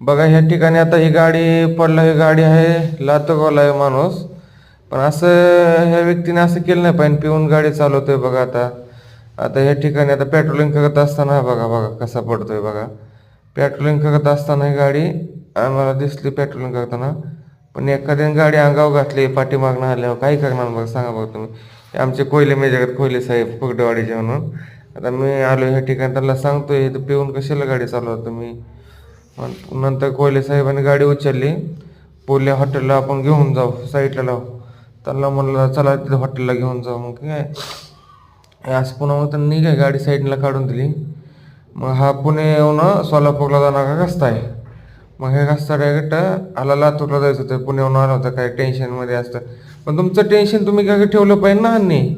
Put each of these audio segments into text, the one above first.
बघा ह्या ठिकाणी आता ही गाडी पडला ही गाडी आहे लातोगावला आहे माणूस. पण असं ह्या व्यक्तीने असं केलं नाही पाहिजे पिऊन गाडी चालवतोय बघा आता. आता ह्या ठिकाणी आता पेट्रोलिंग करत असताना बघा बघा कसा पडतोय बघा. पेट्रोलिंग करत असताना ही गाडी आम्हाला दिसली पेट्रोलिंग करताना. पण एखाद्याने गाडी अंगावर घातली पाठीमागणं आल्यावर काही करणार बघा सांगा बघा तुम्ही. आमचे कोयले मेजगत कोयले साहेब फुगडेवाडीचे म्हणून. आता मी आलो ह्या ठिकाणी त्यांना सांगतोय तर पिऊन कशाला गाडी चालवतो तुम्ही? नंतर कोयले साहेबांनी गाडी उचलली. पोल्या हॉटेलला आपण घेऊन जाऊ साईडला लावू. त्यांना म्हणलं चला तिथं हॉटेलला घेऊन जाऊ. मग काय? असं पुन्हा मग त्यांनी काय गाडी साईडला काढून दिली. मग हा पुणे येऊन सोलापूरला जाणारा रस्ता आहे? मग हे रस्ता डायरेक्ट आला लातूरला जायचं होतं. पुण्याहून आला होता काय टेन्शनमध्ये असतं. पण तुमचं टेन्शन तुम्ही काय ठेवलं पाहिजे ना आणि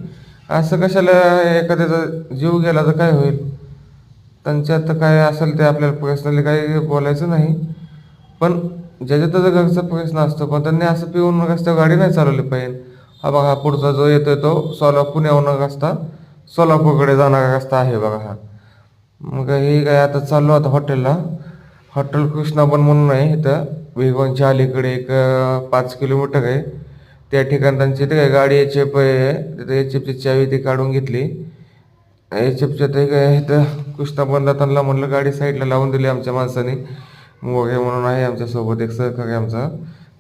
असं कशाला एखाद्याचा जीव गेला तर काय होईल? त्यांच्यात काय असेल ते आपल्याला पर्सनली काही बोलायचं नाही. पण ज्याच्या त्याचा घरचा प्रश्न असतो पण त्यांनी असं पिऊन रस्त्यावर गाडी नाही चालवली पाहिजे. हा बघा हा पुढचा जो येतोय तो सोलापूर पुण्याहून रस्ता. सोलापूरकडे जाणारा रस्ता आहे बघा हा. मग हे काय आता चाललो आता हॉटेलला. हॉटेल कृष्णाबन म्हणून आहे इथं. वेगवानच्या अलीकडे एक पाच किलोमीटर आहे. त्या ठिकाणी त्यांची ते काय गाडी एच एफ आहे. तिथे एच एफची चावी ती काढून घेतली. एच एफच्या ते काय कुस्ता कृष्णाबनला त्यांना म्हणलं गाडी साईडला लावून दिली आमच्या माणसाने. मोघे म्हणून आहे आमच्यासोबत एक सहकारी आमचा.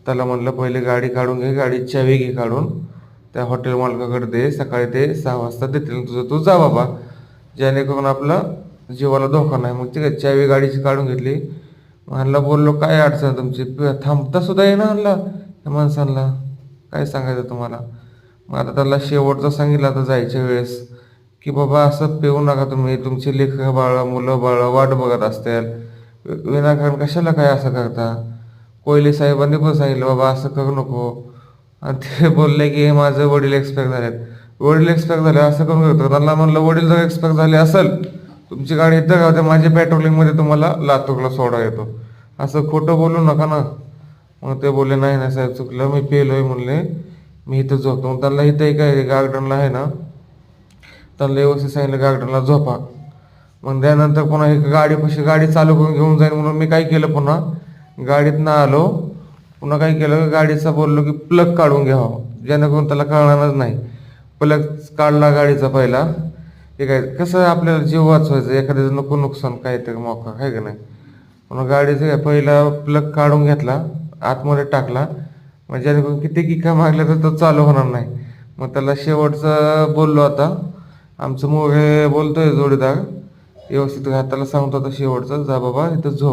त्याला म्हणलं पहिले गाडी काढून घे गाडीची चावी घे काढून. त्या हॉटेल मालकाकडे दे सकाळी ते सहा वाजता देतील. तुझं तू जा बाबा. जेणेकरून आपलं जीवाला धोका नाही. मग ठीक आहे चावी गाडीची काढून घेतली. म्हणला बोललो काय अडचण तुमची? थांबता सुद्धा येणार ना आणला त्या माणसांना. काय सांगायचं तुम्हाला? मग आता त्याला शेवटचं सांगितलं आता जायच्या वेळेस. की बाबा असं पिऊ नका तुम्ही तुमची लेखक बाळा मुलं बाळा वाट बघत असतील. विनाकारण कशाला काय असं करता? कोयले साहेबांनी पण सांगितलं बाबा असं करू नको. आणि ते बोलले की हे माझे वडील एक्सपेक्ट झालेत वडील एक्सपेक्ट झाले असं करून करतो? त्यांना म्हणलं वडील जर एक्सपेक्ट झाले असेल तुमची गाडी इथं राहते माझ्या पेट्रोलिंगमध्ये तुम्हाला लातूरला सोडा येतो. असं खोटं बोलू नका ना. मग ते बोलले नाही ना साहेब चुकलं मी पेलोय म्हणले. मी इथं झोपतो. त्यांना इथं एक गार्डनला आहे ना त्यांना व्यवस्थित सांगितलं गार्डनला झोपा. मग त्यानंतर पुन्हा एक गाडी पशी गाडी चालू करून घेऊन जाईल म्हणून मी काय केलं पुन्हा? गाडीतनं आलो पुन्हा काय केलं? गाडीचा बोललो की प्लग काढून घ्यावं. जेणेकरून त्याला कळणारच नाही. प्लग काढला गाडीचा पहिला. ठीक काय कसं आहे आपल्याला जीव वाचवायचं? एखाद्याचं नको नुकसान काहीतरी मोका आहे का नाही? पुन्हा गाडीचं काय पहिला प्लग काढून घेतला आतमध्ये टाकला. मग जेणेकरून किती किका मागल्या तर तो चालू होणार नाही. मग त्याला शेवटचं बोललो आता. आमचं मोगे बोलतोय जोडीदार. व्यवस्थित हाताला सांगतो आता शेवटचं. जा बाबा इथं झोप.